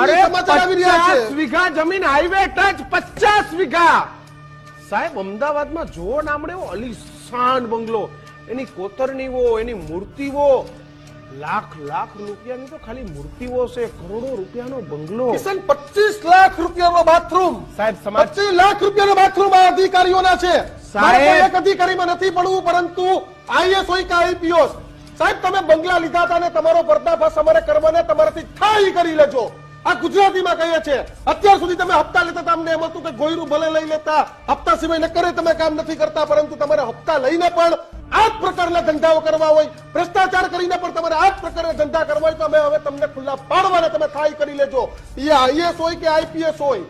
અરે સમાચાર આવી રહ્યા પચાસ વીઘા જમીન હાઈવે ટચ પચાસ વીઘા. સાહેબ અમદાવાદમાં જો નામડે અલીશાન બંગલો. એની કોતરણીઓ એની મૂર્તિઓ. લાખ લાખ રૂપિયાની તો ખાલી મૂર્તિઓ છે કરોડો રૂપિયાનો બંગલો. કિશન પચીસ લાખ રૂપિયાનો બાથરૂમ સાહેબ સમાજ પચીસ લાખ રૂપિયાનો બાથરૂમ આ અધિકારીઓના છે. સાહેબ. એક અધિકારીમાં નથી પડવું પરંતુ આઈએસ હોય કે સાહેબ તમે બંગલા લીધા હતા ને તમારો પર્દાફાશ અમારે કરવાને તમારાથી થાય કરી લેજો. આ ગુજરાતીમાં કહીએ છે અત્યાર સુધી તમે હપ્તા લેતા હતા અમને એમ હતું કે ગોયરું ભલે લઈ લેતા હપ્તા સિવાય ન કરે તમે કામ નથી કરતા પરંતુ તમારે હપ્તા લઈને પણ આ જ પ્રકારના ધંધાઓ કરવા હોય ભ્રષ્ટાચાર કરીને પણ તમારે આ જ પ્રકારના ધંધા કરવા હોય તો અમે હવે તમને ખુલ્લા પાડવાના તમે થાય કરી લેજો. એ આઈએસ હોય કે આઈપીએસ હોય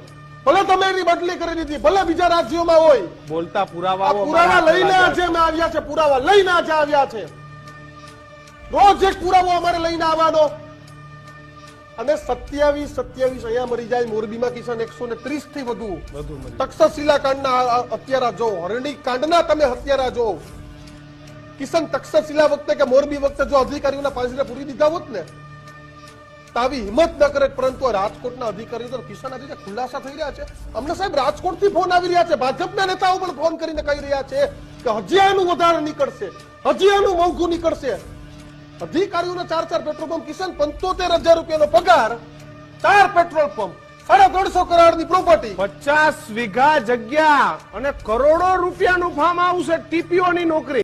ભલે તમે એની બદલી કરી દીધી ભલે બીજા રાજ્યોમાં હોય બોલતા પુરાવા પુરાવા લઈને આજે અમે આવ્યા છે પુરાવા લઈને આજે આવ્યા છે. રોજ એક પુરાવો અમારે લઈને આવવાનો અને સત્યાવીસ સત્યાવીસ અહીંયા મરી જાય મોરબીમાં કિશન એકસો ને ત્રીસથી વધુ. તક્ષશિલા કાંડના હત્યારા જો હરણી કાંડના તમે હત્યારા જો. કિશન તક્ષશિલા વખતે કે મોરબી વખતે જો અધિકારીઓના પાંજરે પૂરી દીધા હોત ને તો આવી હિંમત ન કરે પરંતુ રાજકોટના અધિકારીઓ તો કિસાન આજે ખુલાસા થઈ રહ્યા છે. અમને સાહેબ રાજકોટથી ફોન આવી રહ્યા છે. ભાજપના નેતાઓ પણ ફોન કરીને કહી રહ્યા છે કે હજી આનું વધારે નીકળશે હજી આનું મોંઘું નીકળશે. અધિકારીઓને ચાર ચાર પેટ્રોલ પંપ કિશન પંચોતેર હજાર રૂપિયાનો પગાર, ચાર પેટ્રોલ પંપ, સાડા ત્રણસો કરોડની પ્રોપર્ટી પચાસ વીઘા જગ્યા અને કરોડો રૂપિયાનું ફાર્મ ટીપીઓ ની નોકરી.